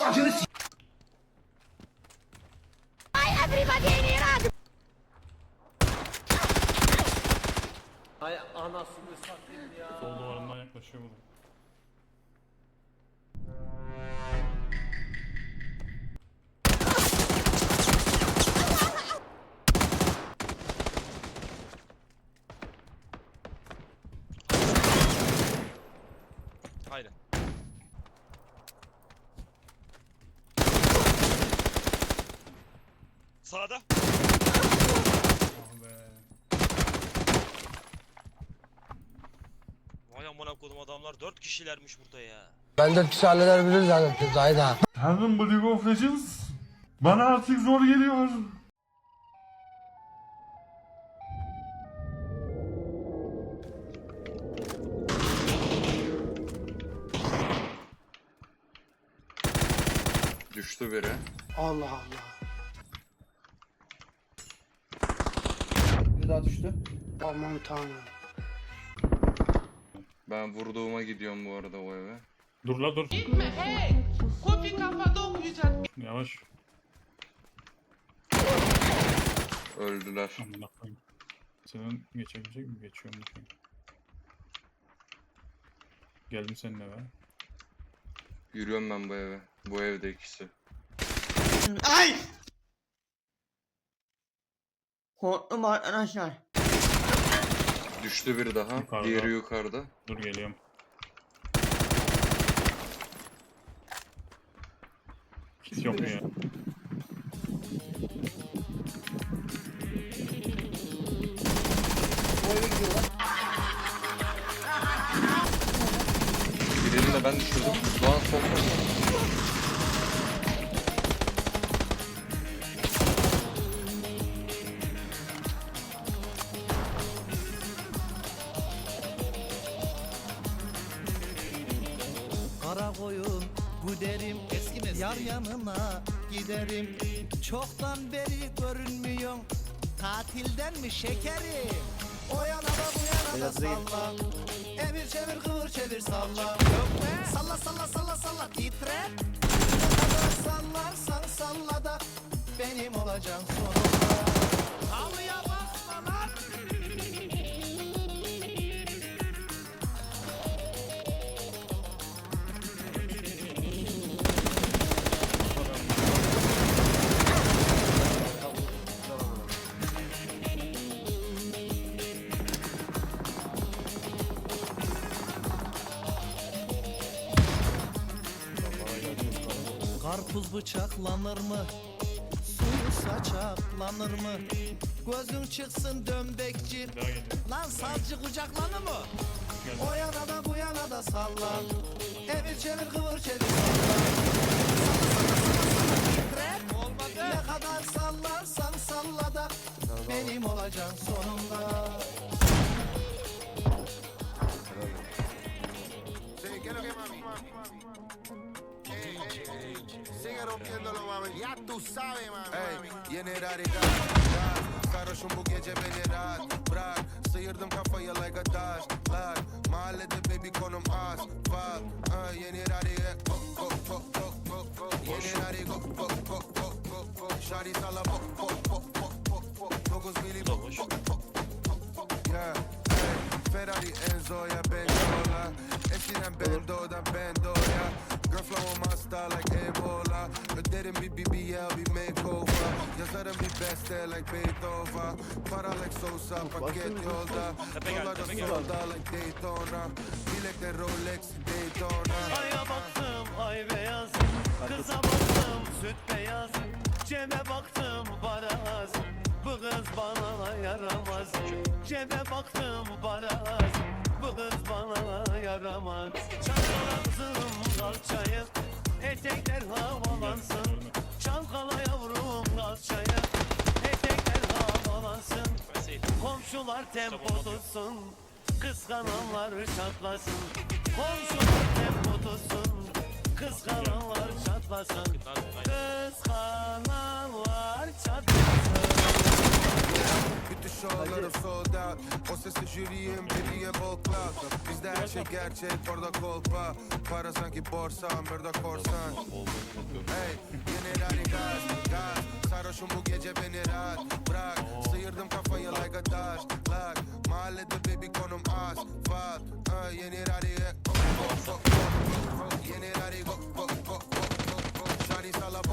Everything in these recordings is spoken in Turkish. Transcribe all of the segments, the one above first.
Bacını s**. Hay anasını satayım ya. Sol duvarından yaklaşıyor bu Sağda. Ah be. Vay amına kodum adamlar 4 kişilermiş burada ya. Ben dört kişi halleder zannettim Zayda. Tanrım bu League of Legends bana artık zor geliyor. Düştü biri. Allah Allah. Daha düştü. Aman tanrım. Ben vurduğuma gidiyorum bu arada o eve. Dur la dur. Gitme hey! Kofi kafada okuyacak. Yavaş. Öldüler. Amına koyayım. Senin geçebilecek mi? Geçiyorum bakayım. Geldim seninle be. Yürüyorum ben bu eve. Bu evde ikisi. Ay! Korktum arkadaşlar. Düştü biri daha. Yukarıda. Diğeri yukarıda. Dur geliyorum. Kit yok mu ya? Gidiyorlar. Birini de ben düşürdüm. Doğan solda. Kara koyun güderim eski Yar yanına giderim. Çoktan beri görünmüyor Tatilden mi şekerim? O yana da bu yana da salla Emir çevir kıvır çevir salla Salla salla salla salla titre. Ne kadar sallarsan salla da Benim olacaksın sonunda. Halıya basma Karpuz bıçaklanır mı? Suyu saçaklanır mı? Gözün çıksın dömbekçi. Lan savcı kucaklanır mı? O yana da bu yana da salla Emir çevir kıvır çevir salla Titre. Ne kadar sallarsan salla da Benim olacaksın sonunda Sigue rompiéndolo mami Ya tú sabes mami. Ey, yeni radikal Sarhoşum bu gece beni rahat Bırak sıyırdım kafayı like a taş Like mahallede baby konum az Fuck uh, yeni radikal Go go go go go go. Yeni radikal go go go go go go. Şari sala bo bo bo bo bo bo. Dokuz mili bo bo bo bo bo. Yeah Ey, Ferrari Enzo'ya benziyorlar Eskiden Bendo'dan Bendo'ya Girl flow on my style like Ebola. Öderim bir BBL bir makeover. Yazarım bir beste like Beethoven. Para like Sosa paket yolda. Dolarda solda like Daytona. Bilekte Rolex Daytona. Aya baktım ay beyaz. Kıza baktım süt beyaz. Cebe baktım baraz Bu kız bana yaramaz. Cebe baktım baraz Bu kız bana yaramaz. Çalkalansın kalçayı Etekler havalansın. Çalkala yavrum kalçayı Etekler havalansın. Komşular tempo tutsun Kıskananlar çatlasın. Komşular tempo tutsun Kıskananlar çatlasın Bütün şovlarım sold out O sesi jüriyim bir diye bol clout Bizde her şey gerçek orada kolpa Para sanki borsa burada korsan Hey yeni rari gaz gaz Sarhoşum bu gece beni rahat bırak Sıyırdım kafayı like a taş lak Mahallede baby konum asfalt Ha, Yeni rari. Yeni rari go go go go go. Şari sala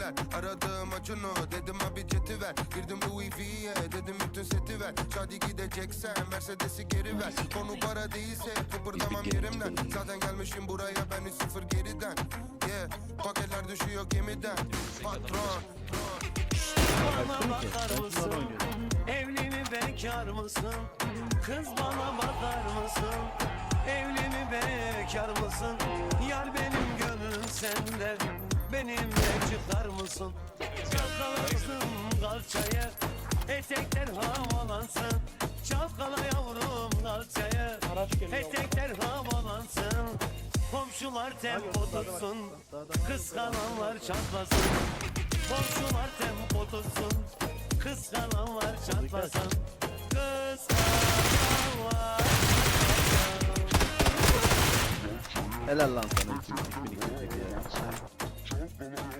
etiler Aradığım acunu dedim abi jeti ver. Girdim Louis V'ye dedim bütün seti ver. Şadi gideceksen Mercedes'i geri ver. Konu para değilse kıpırdamam yerimden. Zaten gelmişim buraya ben 3-0 geriden. Yeah, paketler düşüyor gemiden. Patron. Bana bakar mısın? Evli mi bekar mısın? Kız bana bakar mısın? Evli mi bekar mısın? Yar benim gönlüm sende Benimle çıkar mısın? Çalkalasın kalçayı Etekler havalansın Çalkala yavrum kalçayı Etekler havalansın Komşular tempo tutsun Kıskananlar çatlasın Komşular tempo tutsun Kıskananlar çatlasın Kıskananlar Helal lan sana. and